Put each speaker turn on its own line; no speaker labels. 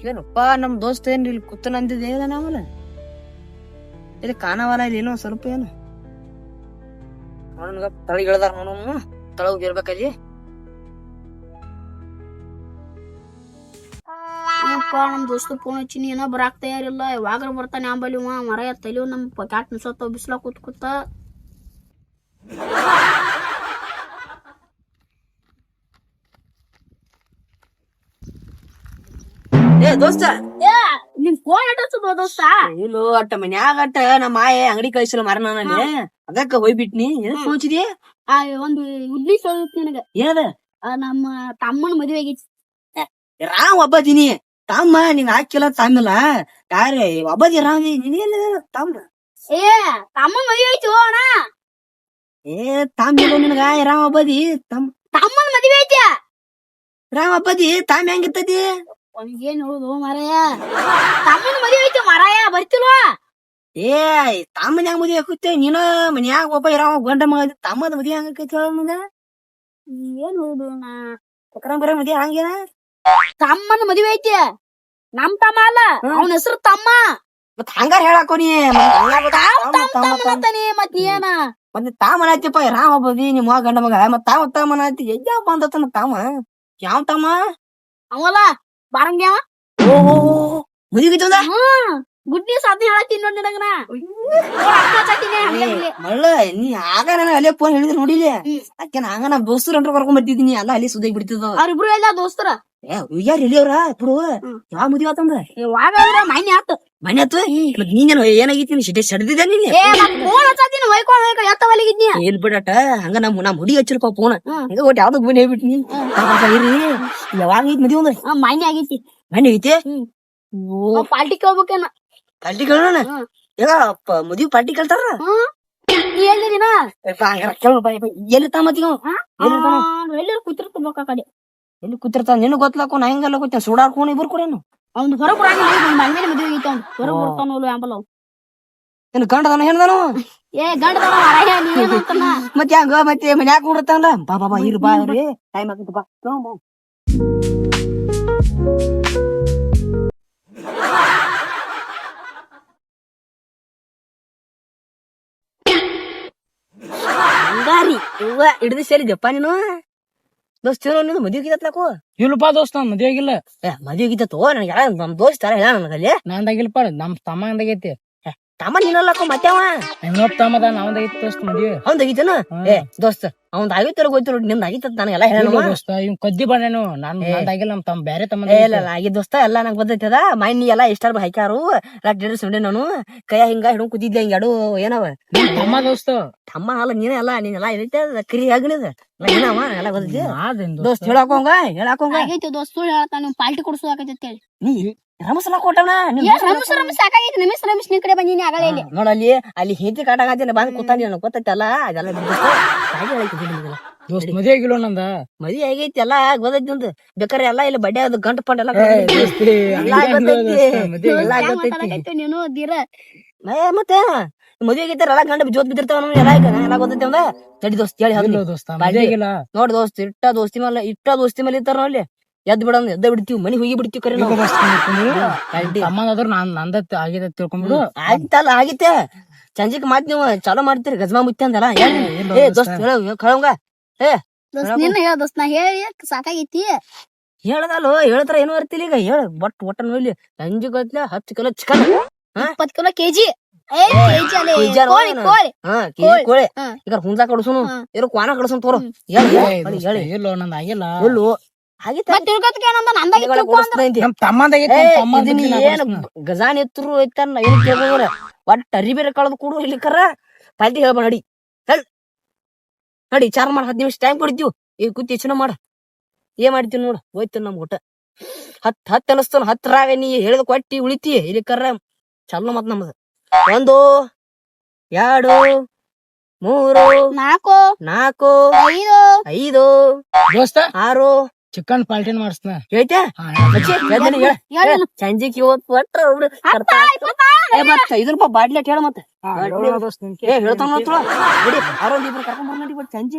ಅಲ್ಲಪ್ಪ ನಮ್ ದೋಸ್ತ ಏನ್ ಇಲ್ಲಿ ಕುತ್ತನಂದಿದೆ ಅಂದಿದ್ದೆ ಏನ ಆಮೇಲೆ ಇಲ್ಲಿ ಕಾಣವಲ್ಲ, ಇಲ್ಲಿ ಏನೋ ಸ್ವಲ್ಪ ಏನು. ನೋಡೋಣ ತಳಗ್ ಇಳ್ದಾರ ನೋಡೋಣ ತಳಗ್ ಇರ್ಬೇಕಲ್ಲಿ
ಏನಪ್ಪ, ನಮ್ ದೋಸ್ತ ಫೋನ್ ಹಚ್ಚಿನಿ, ಏನೋ ಬರಾಕ್ ತಯಾರಿಲ್ಲ. ಯಾವಾಗ್ರ ಬರ್ತಾನೆ ಆಂಬಲಿ ಮರ ತಲಿವ್ ನಮ್ ಕ್ಯಾಟ್ ನಿಲ್ಸತ್ತ ಬಿಸ್ಲ ಕೂತ್ ಕೂತ.
ಏ ದೋಸ್ತ
ಏ ನಿನ್ ಫೋನ್ ಇಟ್ಟದ ದೋಸ್ತ
ಇಲ್ಲೋ ಅಟ್ಟ ಮನ್ಯಾಗ ಅಟ್ಟ ನಮ್ಮ ಮಾಯೆ ಅಂಗಡಿ ಕಳಿಸಲ್ಲ ಮರ ನಾನಲ್ಲಿ ಅದಕ್ಕ ಹೋಗ್ಬಿಟ್ನಿ ಎದಕ್ ಸೋಚಿದಿ
ಆ ಒಂದು ಇಡ್ಲಿ ಸೋದಿತ್ತು ನಿನಗ
ಏನದ
ಆ, ನಮ್ಮ ತಮ್ಮನ ಮದುವೆ ಆಗೈತಿ
ರಾಮ್ ಒಬ್ಬದಿನಿ ತಮ್ಮ ನಿಂಗ್ ಹಾಕಿಲ್ಲ ತಮ್ಮಿಲ್ಲ ಯಾರೇ ಒಬ್ಬದಿ ರಾಮ್ ನೀನೇನ ತಮ್ಮ
ಏ ತಮ್ಮನ ಮದುವೆ ಐತಿ ಅಣ್ಣ
ಏ ತಮ್ಮ ನಿನಗ ರಾಮ್ ಒಬ್ಬದಿ ತಮ್ಮ
ತಮ್ಮನ ಮದುವೆ ಐತಿ
ರಾಮ್ ಒಬ್ಬದಿ ತಾಮ್ ಹೆಂಗಿರ್ತದಿ
ಏನ್ ಹೇಳುದು ಮಾರಾಯ. ತಮ್ಮನ ಮದುವೆ ಐತೆ ಮಾರಾಯ ಬರ್ತಿಲ್ವಾ?
ಏ ತಮ್ಮನ ಮದಿ ಮದ್ವಿ ಹಾಕುತ್ತೆ ನೀನು ಮನ್ಯಾಗ ಒಬ್ಬ ಇರೋ ಗಂಡ ಮಗ ತಮ್ಮದ ಮದ್ವಿ ಹಂಗೈತಿ ಹೇಳ
ಏನ್ ಹೇಳುದು ನಾ.
ಚಕ್ರ ಬರೋ ಮದ್ವಿ ಹಂಗೇನ
ತಮ್ಮನ ಮದುವೆ ಐತಿ. ನಮ್ ತಮ್ಮ ಅಲ್ಲ ಅವನ ಹೆಸರು ತಮ್ಮ.
ಮತ್ ಹಂಗಾರ ಹೇಳಾಕೋ ನೀ
ಮತ್ ನೀನ ಏನ?
ಮತ್ತೆ ತಾಮನ ಆಯ್ತಿಪ್ಪ ರಾಮ ಒಬ್ಬದಿ ನಿಮ್ಮ ಗಂಡ ಮಗ. ಮತ್ ತಾವ ತಾಮನ ಆಯ್ತಿ ಎಜ್ಜ ಬಂದತನ ತಾಮ ಯಾವ ತಮ್ಮ?
ಅವಲ್ಲ ಬಾರಂಗ್ಯಾವ ಹ್ಮ್ ಗುಡ್ ನ್ಯೂಸ್ ಅದನ್ನ ಹೇಳತ್ತೀನಿ ನೋಡಿ ನಿನಗನ.
ಮಳ್ಳ ನೀ ಆಗ ನಾನು ಅಲ್ಲೇ ಫೋನ್ ಹೇಳಿದ್ರೆ ನೋಡಿಲ್ಲ
ಹ್ಮ್.
ನಾಗ ನಮ್ ದೋಸ್ತರು ಅಂತ ಕರ್ಕೊಂಡ್ ಬರ್ತಿದ್ದೀನಿ ಅಲ್ಲ ಅಲ್ಲಿ ಸುದ್ದಿ ಬಿಡ್ತಿದ್ದ
ಅವ್ರಿಬ್ರು ಎಲ್ಲ ದೋಸ್ತರ?
ಯಾರು ಇಲ್ಲಿ ಅವ್ರ ಬಿಡು. ಯಾವ ಮದ್ವಿ ಆತಂದ್ರ
ಯಾವಾಗ ಮೈನಿ ಆತ.
ಮನೆ ಆತು? ಮತ್ ನೀನೇನು ಏನಾಗೈತಿ ನೀ ಸಿಟಿ ಸಡ್ದಿದ್ದ ನೀನ್? ಏನ್ ಬಿಡಟ. ಹಂಗ ನಮ್ ನಮ್ ಹುಡುಗಿ ಹಚ್ಚಿರಪ್ಪ ಫೋನ್. ಹಂಗ ಒಟ್ಟು ಯಾವ್ದಕ್ ಮನೆ ಇರ್ರಿ. ಯಾವಾಗ ಐತಿ ಮದ್ವಿ ಒಂದ್ರ
ಮೈನಿ ಆಗೈತಿ.
ಮನೆ ಐತಿ
ಹ್ಮ್.
ಓ.
ಪಾಲ್ಟಿ
ಪಾರ್ಟಿ ಕೇಳೋಣ. ಈಗ ಮದ್ವಿ ಪಾರ್ಟಿ ಕೇಳ್ತಾರ? ಎಲ್ಲಿ ತಾಮತ್ತಿ ಎಲ್ಲಿ
ಕಡೆ?
ಎಲ್ಲಿ ಕೂತಿರ್ತಾನ? ನಿನ್ ಗೊತ್ತಲಕ್ಕ ನಾ ಹೆಂಗಲ್ಲ ಸುಡಾರ್ ಸುಡಾಡ್ಕೊಂಡು ಇಬ್ರು ಕೂಡ
ಅವ್ನು ಮದುವೆ
ಓ.
ಬರ್ತಾನಲ್ಲ ಆಂಬಲ್ ಅವ್
ಗಂಡದನ ಹೆಣ್ದನು?
ಏ ಗಂಡದವ ಮರಾಯ ನೀ ಏನಂತನ
ಮತ್ತೆ ಹಂಗ ಮತ್ತೆ ಮನ್ಯಾಗ ಕೂಡತ್ತಂದ ಬಾ ಬಾ ಬಾ ಇರ್ ಬಾ ರೀ ಟೈಮ್ ಆಗತ್ತ ಬಾ. ಹಂಗಾರಿ ಇವ ಹಿಡಿದು ಸೇರಿದ್ಯಪ್ಪ ನೀನು? ದೋಸ್ತ ಏನೋ ನಿಂದು ಮದ್ವೆ ಗಿತ್ತಲಾಕೋ
ಇಲ್ಲಪ್ಪ ದೋಸ್ತ ನನ್ ಮದ್ವೆ ಆಗಿಲ್ಲ.
ಏ ಮದ್ವೆ ಗಿತ್ತೋ ನನಗೆ ಯಾರ ನಮ್ ದೋಸ್ತ ಯಾರ ಹೇಳ ನನಗಲ್ಲಿ?
ನಂದಾಗಿಲ್ಲಪ್ಪ ನಮ್ ತಮ್ಮ ಅಂದಾಗೈತಿ
ತಮ್ಮ ನಿನ್ನಲ್ಲಕ್ಕ ಮತ್ತೆ ಅವ.
ಇನ್ನೊಬ್ಬ ತಮ್ಮದ ನಾವಂದಾಗೈತಿ ದೋಸ್ತ ಮದ್ವೆ
ಅವ್ನ್ ಆಗಿತ್ತೇನ ಏ ದೋಸ್ತ ಅವ್ನ್ ಆಗಿತ್ತಾರ ಗೊತ್ತಿಲ್ಲ ನೋಡಿ ನಿಮ್ದು ಆಗಿತ್ತ ನನಗೆಲ್ಲ ಹೇಳ
ದೋಸ್ತ ಇವ್ ಕದ್ದಿ ಬಣ್ಣನು ನಾನ್ ಆಗಿಲ್ಲ ನಮ್ ತಮ್ಮ ಬೇರೆ ತಮ್ಮ
ಏ ಇಲ್ಲ ಇಲ್ಲ ಆಗಿ ದೋಸ್ತ ಎಲ್ಲ ನಂಗೆ ಗೊತ್ತೈತದ? ಮೈನ್ ಎಲ್ಲ ಇಷ್ಟಾರ ಹಾಕ್ಯಾರು? ರಾಟ್ ಸುಂಡೆ ನಾನು. ಕೈಯ ಹಿಂಗ ಹಿಡ್ಕೊಂಡ್ ಕೂತಿದ್ದೆ ಹಿಂಗ ಎರಡು ಏನವ?
ತಮ್ಮ ದೋಸ್ತ.
ತಮ್ಮ ಅಲ್ಲ ನೀನೇ ಅಲ್ಲ ನೀನೆಲ್ಲ ಅದ? ಕರಿ ಆಗಣಿದ. ಏನವ? ಎಲ್ಲ ಗೊತ್ತೈತಿ? ದೋಸ್ತ. ಹೇಳಾಕೋಂಗ ಹೇಳಾಕೋಂಗ
ಆಗೈತಿ ದೋಸ್ತ ಹೇಳ್ತಾನ ಪಾಲ್ಟಿ ಕೊಡ್ಸೋದು ಆಗೈತಿ ಹೇಳಿ
ನೀ
ಸಾಕಾಗೈತಿ ರಮೇಶ್ ನಿನ್ ಕಡೆ ಬಂದಿನಿ ಆಗಲೇ ಇಲ್ಲಿ.
ನೋಡಲ್ಲಿ ಅಲ್ಲಿ ಹಿಂತಿ ಕಾಟಾಗತ್ತಿಲ್ಲ ಬಂದ್ ಕೂತಾನಿ ನನಗೆ ಗೊತ್ತೈತಲ್ಲ ಅದೆಲ್ಲ ದೋಸ್ತ.
ಮದ್ವೆ ಆಗಿಲ್ಲ ನಂದ?
ಮದ್ವೆ ಆಗೈತಿ ಎಲ್ಲ ಗೊತ್ತೈತಿ ಬೇಕಾರೆ ಎಲ್ಲ ಇಲ್ಲಿ ಬಡ್ಡೆ ಅದು ಗಂಟು ಪಂಡ ಎಲ್ಲ
ನೀನು? ದೀರ.
ಮತ್ತೆ? ಮದುವೆ ಆಗಿತ್ತಾರ ಎಲ್ಲ ಗಂಡ ಜೋತ್ ಬಿದ್ದಿರ್ತಾವ ನಮ್ಗೆ ಎಲ್ಲ ಈಗ ಎಲ್ಲ ಗೊತ್ತೈತಿ ಅಂದ ತಡಿ ದೋಸ್ತ್ ಹೇಳಿ ಹೌದು
ದೋಸ್ತ
ನೋಡ್ ದೋಸ್ತ್ ಇಟ್ಟ ದೋಸ್ತಿ ಮೇಲೆ ಇಟ್ಟ ದೋಸ್ತಿ ಮೇಲೆ ಇರ್ತಾರ ಅಲ್ಲಿ. ಎದ್ ಬಿಡ ಎದ್ದ ಬಿಡ್ತೀವಿ ಮನಿ ಹೋಗಿ ಬಿಡ್ತೀವಿ ಕರೆ
ಅಮ್ಮನಾದ್ರು
ನಾವು. ಕಡ್ಡಿ.
ನಾನ್ ನಂದ ಆಗಿದೆ ತಿಳ್ಕೊಂಡ್ಬಿಡು.
ಆಯ್ತಲ್ಲ ಆಗಿತ್ತೆ. ಸಂಜೆಕ್ ಮಾತ್ ನೀವು ಚಾಲೋ ಮಾಡ್ತೀರಿ ಗಜಮಾ ಮುತ್ತಿ ಅಂದಲ್ಲ?
ಇಲ್ಲ
ಏ
ದೋಸ್ತ.
ಹೇಳ ಕಳಂಗ
ದೋಸ್ತ ನಿನ್ನ ಹೇಳ ದೋಸ್ತ್ ನಾ ಹೇಳಿ ಸಾಕಾಗೈತಿ?
ಹೇಳದಲ್ಲ ಹೇಳತ್ರ ಏನು ಬರ್ತಿಲ್ಲ ಈಗ. ಹೇಳ ಬಟ್ ಒಟ್ಟ ನೋಡಿ ಸಂಜೆ ಗೊತ್ತಿಲ್ಲ ಹತ್ತು ಕಿಲೋ ಚಿಕನ್.
ಇಪ್ಪತ್ತು ಕಿಲೋ ಕೆಜಿ. ಏ.
ಈಗ ಹುಂಜಾ ಕಡ್ಸುನು. ಇರೋ ಕ್ವಾನ ಕಡ್ಸುನ್ ತೋರು. ಹೇಳಿ
ಏ,
ಹೇಳಿ.
ಇಲ್ಲ ನಂದ ಆಗಿಲ್ಲ.
ಎಲ್ಲು ಗಜಾನ್ ಎತ್ತರು ಐತನ್ನ ಏನ್ ಕೇಳ್ಬೋದ್ರ ಒಟ್ಟ ಅರಿ ಬೇರೆ ಕಳೆದು ಕೊಡು ಇಲ್ಲಿ ಕರ. ಪಾಲ್ತಿ ಹೇಳ್ಬ ನಡಿ. ಹೇಳ್. ನಡಿ ಚಾರ್ ಮಾಡಿ ಹತ್ತು ನಿಮಿಷ ಟೈಮ್ ಕೊಡ್ತೀವಿ. ಈಗ ಕೂತಿ ಯೋಚನೆ ಮಾಡ. ಏನ್ ಮಾಡ್ತೀವಿ ನೋಡು? ಹೋಯ್ತು ನಮ್ ಊಟ. ಹತ್ ಹತ್ ಅನಸ್ತಾನ ಹತ್ತರಾಗ ನೀ ಹೇಳಿದ ಕೊಟ್ಟಿ ಉಳಿತಿ. ಇಲ್ಲಿ ಕರ ಚಲೋ ಮತ್ ನಮ್ದು. ಒಂದು ಎರಡು ಮೂರು
ನಾಲ್ಕು
ನಾಲ್ಕು
ಐದು.
ಐದು
ದೋಸ್ತ?
ಆರು
ಚಿಕನ್ ಪಾಲ್ಟಿನ ಮಾಡಿಸ್ನ
ಹೇಳ್ತ್ಯಾ. ಸಂಜಿಗ್ ಇವತ್ತು ಒಟ್ಟ ಒಬ್ರು ಮತ್ತ ಐದು ರೂಪಾಯಿ ಬಾಡ್ಲಿ ಹೇಳ ಮತ್ತೆ. ಹೇಳ್ತಾನ ನೋಡಿ ಆರೊಂದ್ ಇಬ್ರು ಕರ್ಕೊಂಡ್ ಬರ್ಲಿ ಸಂಜೆ